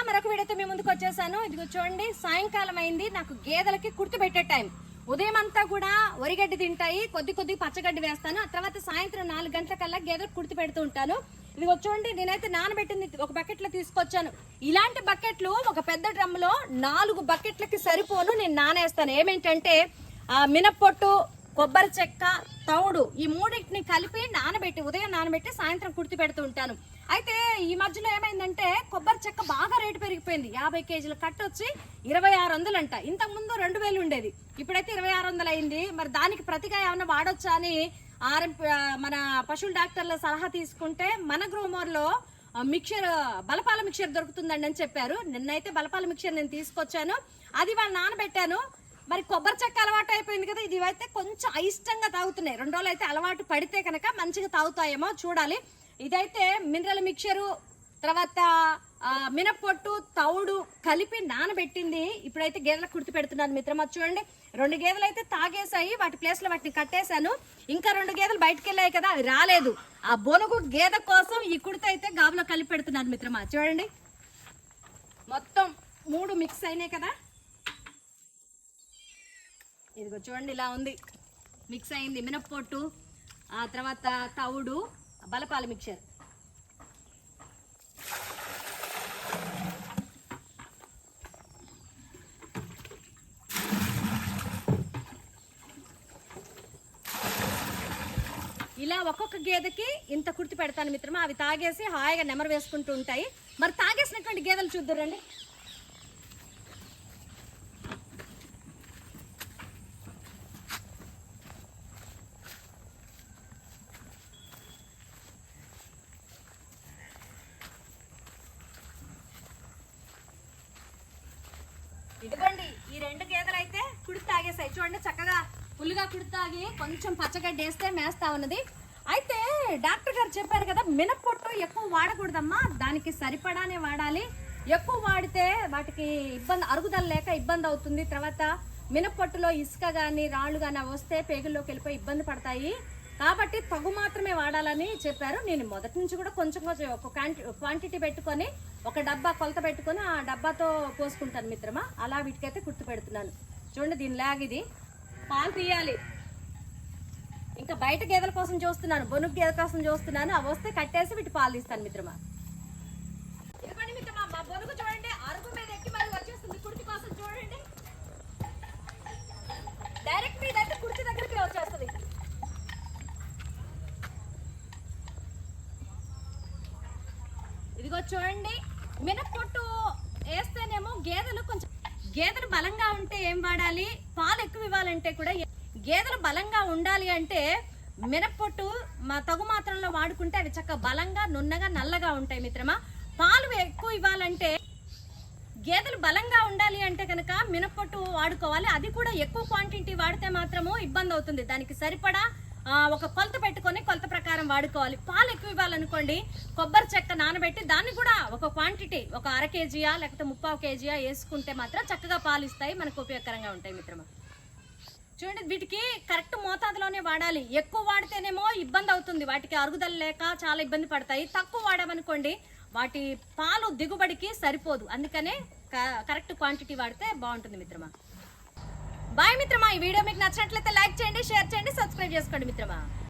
మిత్రమా మరొక వీడియోతో మీ ముందుకు వచ్చేసాను. ఇదిగో చూడండి సాయంకాలం అయింది. నాకు గేదెలకి కుర్తి పెట్టే టైం. ఉదయం అంతా కూడా వరిగడ్డి తింటాయి. కొద్ది కొద్ది పచ్చగడ్డి వేస్తాను. ఆ తర్వాత సాయంత్రం నాలుగు గంటలకల్లా గేదెలకు కుర్తి పెడుతూ ఉంటాను. ఇదిగో చూడండి నేనైతే నానబెట్టింది ఒక బకెట్లో తీసుకొచ్చాను. ఇలాంటి బకెట్లు ఒక పెద్ద డ్రమ్లో నాలుగు బకెట్లకి సరిపోను. నేను నానేస్తాను. ఏమేంటంటే ఆ మినప్పొట్టు కొబ్బరి చెక్క తౌడు ఈ మూడింటిని కలిపి నానబెట్టి ఉదయం నానబెట్టి సాయంత్రం కుర్తి పెడుతూ ఉంటాను. అయితే ఈ మధ్యలో ఏమైందంటే కొబ్బరి చెక్క బాగా రేటు పెరిగిపోయింది. యాభై కేజీల కట్ట వచ్చి ఇరవై ఆరు వందలు అంట ఇంతకు ముందు రెండు వేలు ఉండేది. ఇప్పుడైతే ఇరవై ఆరు వందలు అయింది. మరి దానికి ప్రతిగా ఏమైనా వాడొచ్చా అని ఆర్ఎం మన పశువుల డాక్టర్ల సలహా తీసుకుంటే మన గ్రోమోర్లో మిక్చర్ బలపాల మిక్చర్ దొరుకుతుందండి అని చెప్పారు. నిన్నైతే బలపాల మిక్చర్ నేను తీసుకొచ్చాను. అది వాళ్ళు నానబెట్టాను. మరి కొబ్బరి చెక్క అలవాటు అయిపోయింది కదా. ఇది అయితే కొంచెం అయిష్టంగా తాగుతున్నాయి. రెండు రోజులు అయితే అలవాటు పడితే కనుక మంచిగా తాగుతాయేమో చూడాలి. ఇదైతే మినరల్ మిక్చరు తర్వాత మినపొట్టు మినప్పొట్టు తౌడు కలిపి నానబెట్టింది. ఇప్పుడైతే గేదెలకు కుర్తి పెడుతున్నాను మిత్రమా చూడండి. రెండు గేదెలు అయితే తాగేసాయి వాటి ప్లేస్లో వాటిని కట్టేశాను. ఇంకా రెండు గేదెలు బయటకు వెళ్ళాయి కదా అవి రాలేదు. ఆ బొనుగు గేదె కోసం ఈ కుర్తి అయితే గాబులో కలిపి పెడుతున్నాను మిత్రమా చూడండి. మొత్తం మూడు మిక్స్ అయినాయి కదా. ఇదిగో చూడండి ఇలా ఉంది. మిక్స్ అయింది మినప్పొట్టు ఆ తర్వాత తవుడు బలపాల మిక్చర్ ఇలా ఒక్కొక్క గేదెకి ఇంత కుర్తి పెడతాను మిత్రమా? అవి తాగేసి హాయిగా నెమరు వేసుకుంటూ ఉంటాయి. మరి తాగేసినటువంటి గేదెలు చూద్దురండి ఇదిగోండి ఈ రెండు గేదెలు అయితే కుడి తాగేసాయి. చూడండి చక్కగా ఫుల్గా కుడి తాగి కొంచెం పచ్చగడ్డి వేస్తే మేస్తా ఉన్నది. అయితే డాక్టర్ గారు చెప్పారు కదా మినప్పొట్టు ఎక్కువ వాడకూడదమ్మా. దానికి సరిపడానే వాడాలి. ఎక్కువ వాడితే వాటికి ఇబ్బంది అరుగుదల లేక ఇబ్బంది అవుతుంది. తర్వాత మినప్పొట్టులో ఇసుక కానీ రాళ్ళు కానీ వస్తే పేగుల్లోకి వెళ్ళిపోయి ఇబ్బంది పడతాయి. కాబట్టి తగు మాత్రమే వాడాలని చెప్పారు. నేను మొదటి నుంచి కూడా కొంచెం కొంచెం ఒక క్వాంటి క్వాంటిటీ పెట్టుకొని ఒక డబ్బా కొలత పెట్టుకొని ఆ డబ్బాతో పోసుకుంటాను మిత్రమా. అలా వీటికైతే గుర్తు పెడుతున్నాను. చూడండి దీని లాగ్ ఇది. పాలు తీయాలి. ఇంకా బయట గేదెల కోసం చూస్తున్నాను బొనుగు గేదెల కోసం చూస్తున్నాను. అవి వస్తే కట్టేసి వీటి పాలు తీస్తాను మిత్రమా. ఇదిగోండి మిత్రమా మా బొనుగు చూడండి అరుగు మీద ఎక్కి మరి వచ్చేస్తుంది. కుర్తి కోసం చూడండి డైరెక్ట్ ఇదైతే కుర్చీ దగ్గరికి వచ్చేస్తుంది ఇదిగో చూడండి మినప్పొట్టు వేస్తేనేమో గేదెలు కొంచెం గేదెలు బలంగా ఉంటే ఏం వాడాలి? పాలు ఎక్కువ ఇవ్వాలంటే కూడా గేదెలు బలంగా ఉండాలి అంటే మినప్పొట్టు మా తగు మాత్రంలో వాడుకుంటే అవి చక్కగా బలంగా నున్నగా నల్లగా ఉంటాయి మిత్రమా. పాలు ఎక్కువ ఇవ్వాలంటే గేదెలు బలంగా ఉండాలి అంటే కనుక మినప్పొట్టు వాడుకోవాలి. అది కూడా ఎక్కువ క్వాంటిటీ వాడితే మాత్రము ఇబ్బంది అవుతుంది. దానికి సరిపడా ఒక కొలత పెట్టుకొని కొలత ప్రకారం వాడుకోవాలి. పాలు ఎక్కువ ఇవ్వాలనుకోండి కొబ్బరి చెక్క నానబెట్టి దాన్ని కూడా ఒక క్వాంటిటీ ఒక అర కేజీయా లేకపోతే ముప్పావు కేజీయా వేసుకుంటే మాత్రం చక్కగా పాలు ఇస్తాయి మనకు ఉపయోగకరంగా ఉంటాయి మిత్రమా. చూడండి వీటికి కరెక్ట్ మోతాదులోనే వాడాలి. ఎక్కువ వాడితేనేమో ఇబ్బంది అవుతుంది. వాటికి అరుగుదల లేక చాలా ఇబ్బంది పడతాయి. తక్కువ వాడామనుకోండి వాటి పాలు దిగుబడికి సరిపోదు. అందుకనే క- కరెక్ట్ క్వాంటిటీ వాడితే బాగుంటుంది మిత్రమా. బాయ్ మిత్రమా. ఈ వీడియో మీకు నచ్చినట్లయితే లైక్ చేయండి షేర్ చేయండి సబ్స్క్రైబ్ చేసుకోండి మిత్రమా.